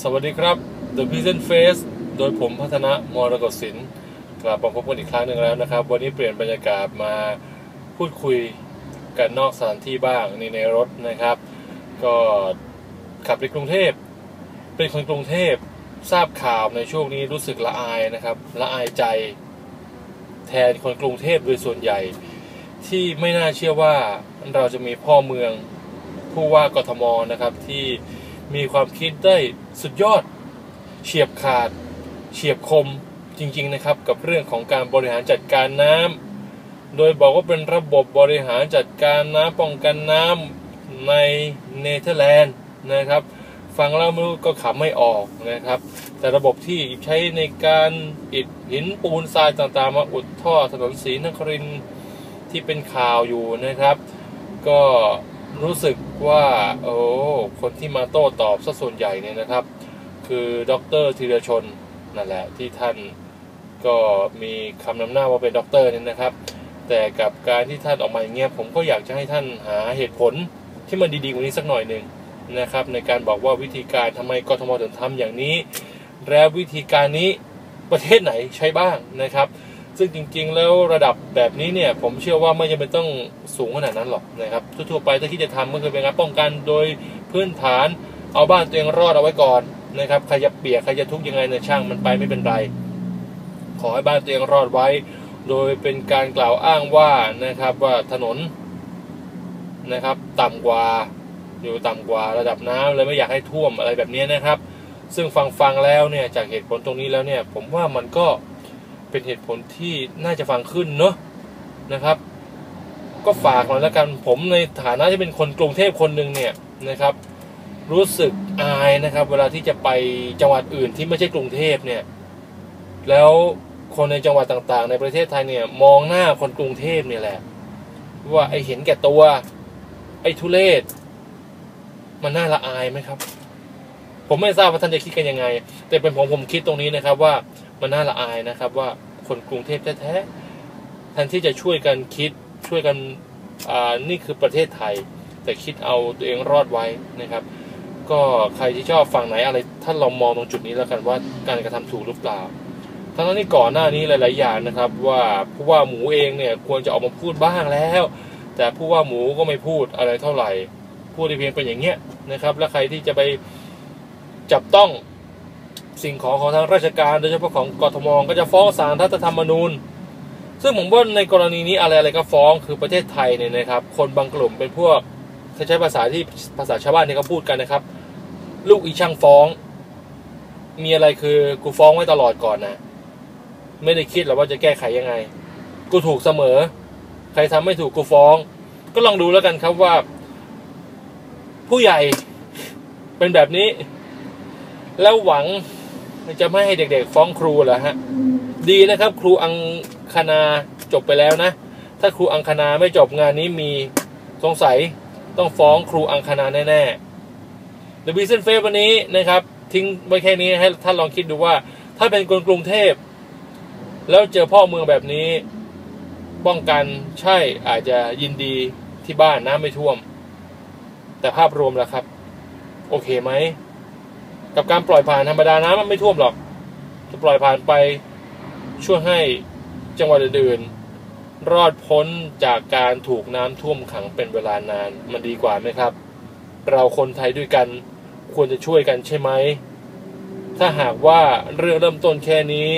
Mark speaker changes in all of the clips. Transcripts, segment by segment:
Speaker 1: สวัสดีครับ The Present Face โดยผมพัฒนะมรกศิลป์กลับมาพบกันอีกครั้งหนึ่งแล้วนะครับ วันนี้เปลี่ยนบรรยากาศมาพูดคุยกันนอกสถานที่บ้างนี่ในรถนะครับ ก็ขับในกรุงเทพ เป็นคนกรุงเทพทราบข่าวในช่วงนี้รู้สึกละอายนะครับละอายใจ แทนคนกรุงเทพโดยส่วนใหญ่ ที่ไม่น่าเชื่อว่าเราจะมีพ่อเมืองผู้ว่ากทมนะครับที่มีความคิดได้ สุดยอด เฉียบขาด เฉียบคมจริงๆนะครับ กับเรื่องของการบริหารจัดการน้ำโดยบอกว่าเป็นระบบบริหารจัดการน้ำป้องกันน้ำในเนเธอร์แลนด์นะครับฟังแล้วไม่รู้ก็ขำไม่ออกนะครับ แต่ระบบที่ใช้ในการอิฐหินปูนทรายต่างๆ มาอุดท่อถนนศรีนครินที่เป็นข่าวอยู่นะครับ ก็ รู้สึกว่าโอ้คนที่มาโต้ตอบซะส่วนใหญ่เนี่ยนะครับ คือดรธีรชนนั่นแหละที่ท่านก็มีคำนำหน้าว่าเป็นด็อกเตอร์เนี่ยนะครับ แต่กับการที่ท่านออกมาอย่างเงี้ยผมก็อยากจะให้ท่านหาเหตุผลที่มันดีๆกว่านี้สักหน่อยหนึ่งนะครับในการบอกว่าวิธีการทำไมกทมถึงทำอย่างนี้ แล้ววิธีการนี้ประเทศไหนใช้บ้างนะครับ ซึ่งจริงๆ แล้วระดับแบบนี้เนี่ย ผมเชื่อว่าไม่จำเป็นต้องสูงขนาดนั้นหรอกนะครับทั่วๆไปถ้าคิดจะทำก็คือเป็นการป้องกันโดยพื้นฐานเอาบ้านตัวเองรอดเอาไว้ก่อนนะครับใครจะเปียกใครจะทุกข์ยังไงในช่างมันไปไม่เป็นไร ขอให้บ้านตัวเองรอดไว้ โดยเป็นการกล่าวอ้างว่านะครับว่าถนนนะครับ ต่ำกว่าอยู่ต่ำกว่าระดับน้ำเลยไม่อยากให้ท่วมอะไรแบบนี้นะครับ ซึ่งฟังฟังแล้วเนี่ยจากเหตุผลตรงนี้แล้วเนี่ย ผมว่ามันก็ เป็นเหตุผลที่น่าจะฟังขึ้นเนาะนะครับ ก็ฝากหน่อยแล้วกันผมในฐานะที่เป็นคนกรุงเทพคนหนึ่งเนี่ยนะครับ รู้สึกอายนะครับ เวลาที่จะไปจังหวัดอื่นที่ไม่ใช่กรุงเทพเนี่ย แล้วคนในจังหวัดต่างๆ ในประเทศไทยเนี่ยมองหน้าคนกรุงเทพเนี่ยแหละ ว่าไอเห็นแก่ตัว ไอทุเลศมันน่าละอายไหมครับ ผมไม่ทราบว่าท่านจะคิดกันยังไง แต่เป็นผมผมคิดตรงนี้นะครับว่ามันน่าละอายนะครับ ว่าคนกรุงเทพแท้ๆแทนที่จะช่วยกันคิดช่วยกันอ่านี่คือประเทศไทย แต่คิดเอาตัวเองรอดไว้นะครับ ก็ใครที่ชอบฝั่งไหนอะไรท่านลองมองตรงจุดนี้แล้วกันว่าการกระทำถูกหรือเปล่าทั้งนั้นที่ก่อนหน้านี้หลาย ๆ อย่างนะครับ ว่าผู้ว่าหมูเองเนี่ยควรจะออกมาพูดบ้างแล้ว แต่ผู้ว่าหมูก็ไม่พูดอะไรเท่าไหร่ พูดได้เพียงเป็นอย่างเงี้ยนะครับ แล้วใครที่จะไป จับต้องสิ่งของของทางราชการโดยเฉพาะของกทมก็จะฟ้องศาลรัฐธรรมนูญ ซึ่งผมว่าในกรณีนี้อะไรอะไรก็ฟ้องคือประเทศไทยเนี่ยนะครับ คนบางกลุ่มเป็นพวกใช้ภาษาที่ภาษาชาวบ้านเนี่ยเขาพูดกันนะครับ ลูกอีช่างฟ้อง มีอะไรคือกูฟ้องไว้ตลอดก่อนนะไม่ได้คิดหรอกว่าจะแก้ไขยังไง กูถูกเสมอ ใครทำไม่ถูกกูฟ้อง ก็ลองดูแล้วกันครับว่า ผู้ใหญ่เป็นแบบนี้ แล้วหวังจะไม่ให้เด็กๆ ฟ้องครูเหรอฮะ ดีนะครับ ครูอังคณาจบไปแล้วนะ ถ้าครูอังคณาไม่จบงานนี้มีสงสัยต้องฟ้องครูอังคณาแน่ๆ The Reason Face วันนี้นะครับ ทิ้งไว้แค่นี้ให้ท่านลองคิดดูว่า ถ้าเป็นคนกรุงเทพ แล้วเจอพ่อเมืองแบบนี้ ป้องกันใช่อาจจะยินดีที่บ้านน้ำไม่ท่วม แต่ภาพรวมแล้วครับ โอเคไหม กับการปล่อยผ่านธรรมดาน้ำมันไม่ท่วมหรอกจะปล่อยผ่านไปช่วยให้จังหวัดอื่นรอดพ้นจากการถูกน้ำท่วมขังเป็นเวลานานมันดีกว่าไหมครับ เราคนไทยด้วยกันควรจะช่วยกันใช่ไหม ถ้าหากว่าเรื่องเริ่มต้นแค่นี้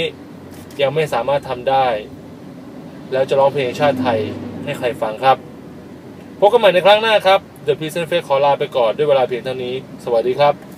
Speaker 1: ยังไม่สามารถทำได้ แล้วจะร้องเพลงชาติไทยให้ใครฟังครับ พบกันใหม่ในครั้งหน้าครับ The Prison Face ขอลาไปก่อนด้วยเวลาเพียงเท่านี้ สวัสดีครับ